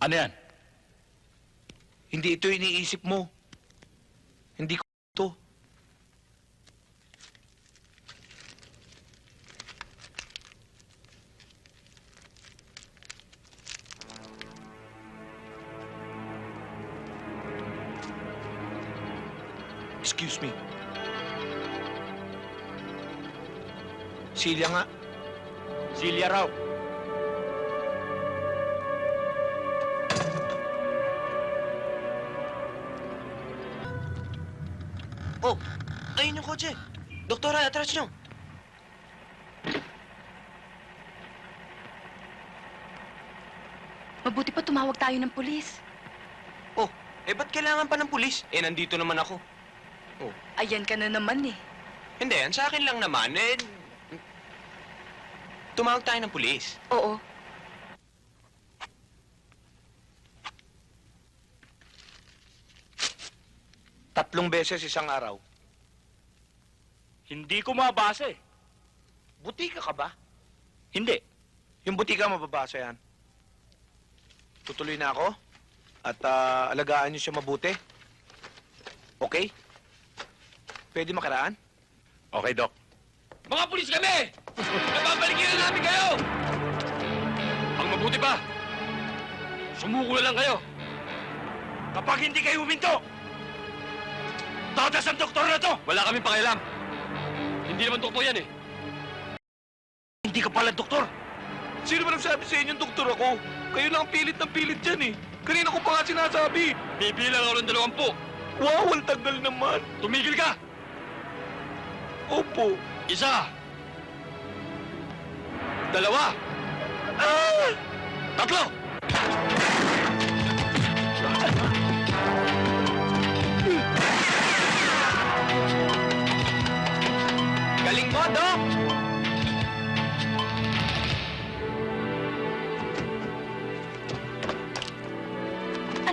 Ano yan? Hindi ito iniisip mo. Hindi ko ito. Excuse me. Silya nga. Silya raw. Oh, ayun yung kotse. Doktora, atras nyo. Mabuti pa tumawag tayo ng pulis. Oh, eh ba't kailangan pa ng pulis? Eh, nandito naman ako. Ayan ka na naman eh. Hindi, yan sa akin lang naman. Eh, tumawag tayo ng pulis. Oo. Tatlong beses isang araw. Hindi ko mabasa eh. Butika ka ba? Hindi. Yung butika mababasa yan. Tutuloy na ako. At ah, alagaan niyo siya mabuti. Okay? Pwede makaraan? Okay, Doc. Mga pulis kami! Napapaligiran na namin kayo! Ang mabuti pa, sumuko na lang kayo. Kapag hindi kayo huminto, tatas ang doktor na to! Wala kaming pakialam. Hindi naman doktor yan eh. Hindi ka pala doktor! Sino ba nagsabi sa inyong doktor ako? Kayo lang ang pilit ng pilit dyan eh. Kanina ko pa nga sinasabi. Bibilang ako ng dalawampu. Wow, ang tagal naman. Tumigil ka! Opo. Isa! Dalawa! Ah! Tatlo!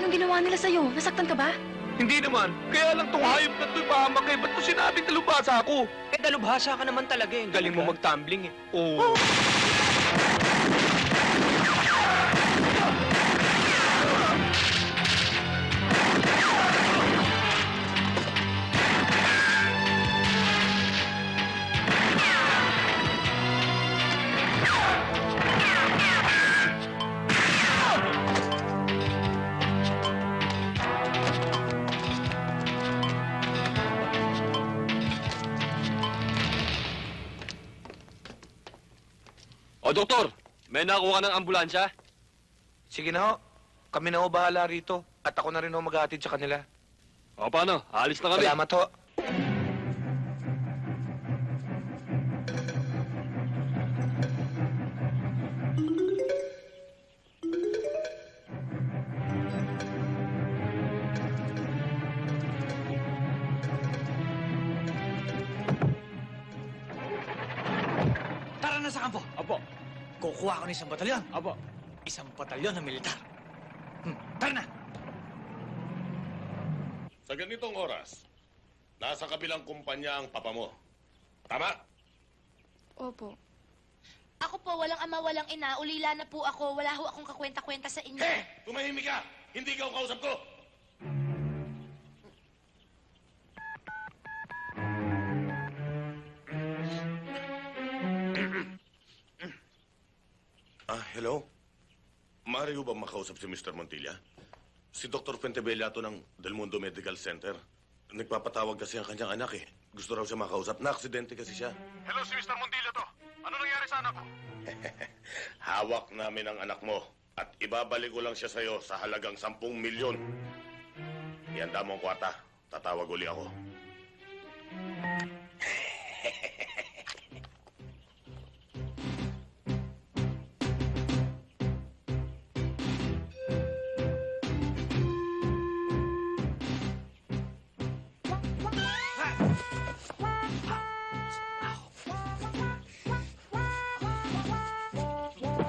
Anong ginawa nila sa'yo? Nasaktan ka ba? Hindi naman. Kaya lang tong hayop na to'y pahamak eh. Ba't mo sinabing talubasa ako? Eh, dalubhasa ka naman talaga eh. Galing mo mag-tumbling eh. Oo. O, doktor, may nakuha ka ng ambulansya? Sige na ho. Kami na ho bahala rito. At ako na rin ho maghahatid sa kanila. O, paano? Alis na kami. Salamat ho. Tara na sa kampo. Apo, Kukuha ko ng isang batalyon. apo. Isang batalyon ng militar. Hmm, tara na. Sa ganitong oras, nasa kabilang kumpanya ang papa mo. Tama? Opo. Ako po, walang ama, walang ina. Ulila na po ako. Wala ho akong kakwenta-kwenta sa inyo. Eh! Tumahimik ka! Hindi ka ang kausap ko! Maaari ho ba makausap si Mr. Montilla? Si Dr. Pentebella to ng Del Mundo Medical Center. Nagpapatawag kasi ang kanyang anak eh. Gusto raw siya makausap. Na-aksidente kasi siya. Hello, si Mr. Montilla to. Ano nangyari sa anak ko? Hawak namin ang anak mo at ibabalik ko lang siya sa'yo sa halagang 10 milyon. Ihanda mo ang kwarta. Tatawag uli ako.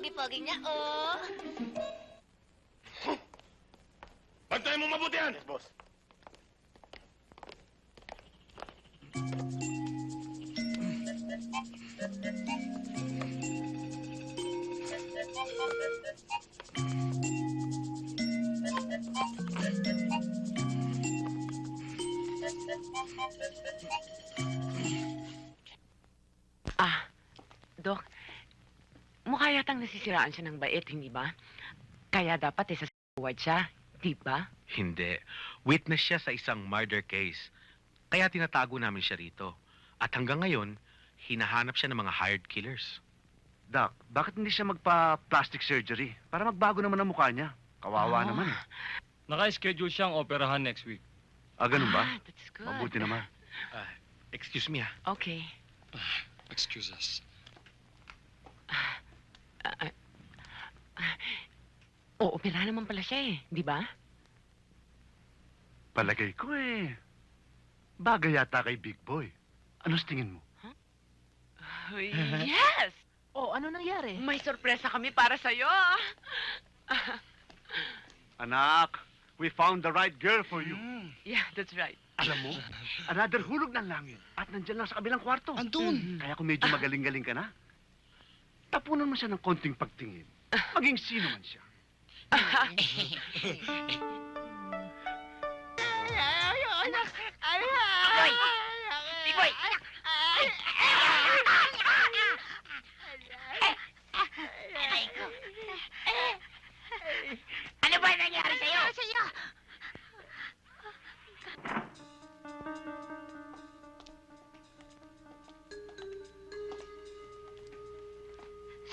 Kuya, pogi-pogi niya, oh. Bantayan mo mabuti yan! Yes, boss. Ah, Dok, mukha yatang nasisiraan siya ng bait, hindi ba? Kaya dapat isa siya, di ba? Hindi. Witness siya sa isang murder case. Kaya tinatago namin siya rito. At hanggang ngayon, hinahanap siya ng mga hired killers. Doc, bakit hindi siya magpa-plastic surgery? Para magbago naman ang mukha niya. Kawawa Ah. naman eh. Naka-schedule siyang operahan next week. Ah, ganun ba? Ah, that's good. Mabuti naman. Excuse me ah. Okay. Excuse us. Ah, ah, ah, Oopera naman pala siya eh, di ba? Palagay ko eh. Bagay yata kay Big Boy. Ano sa tingin mo? yes! Oh, ano nangyari? May sorpresa kami para sa'yo. Anak, we found the right girl for you. Yeah, that's right. Alam mo, another hulog ng langit. At nandyan lang sa kabilang kwarto. Andun. Kaya kung medyo magaling-galing ka na, tapunan mo siya ng konting pagtingin. Maging sino man siya. Boy! Big boy! Ano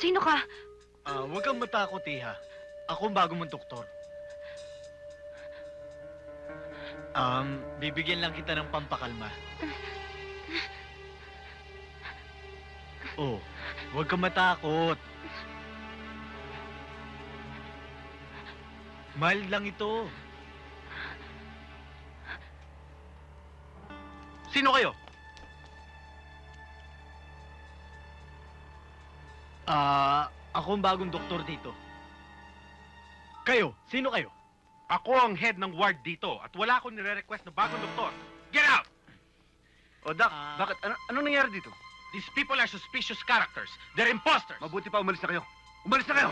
Sino ka? Ah, huwag kang matakot, Iha. Ako ang bago mong doktor. Um, bibigyan lang kita ng pampakalma. Oh, huwag kang matakot. Mild lang ito. Sino kayo? Ah, ako ang bagong doktor dito. Kayo, sino kayo? Ako ang head ng ward dito at wala akong nire-request na bagong doktor. Get out! O, Doc, Ah. bakit? Ano, anong nangyari dito? These people are suspicious characters. They're imposters. Mabuti pa umalis na kayo. Umalis na kayo!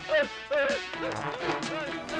Ha ha ha ha!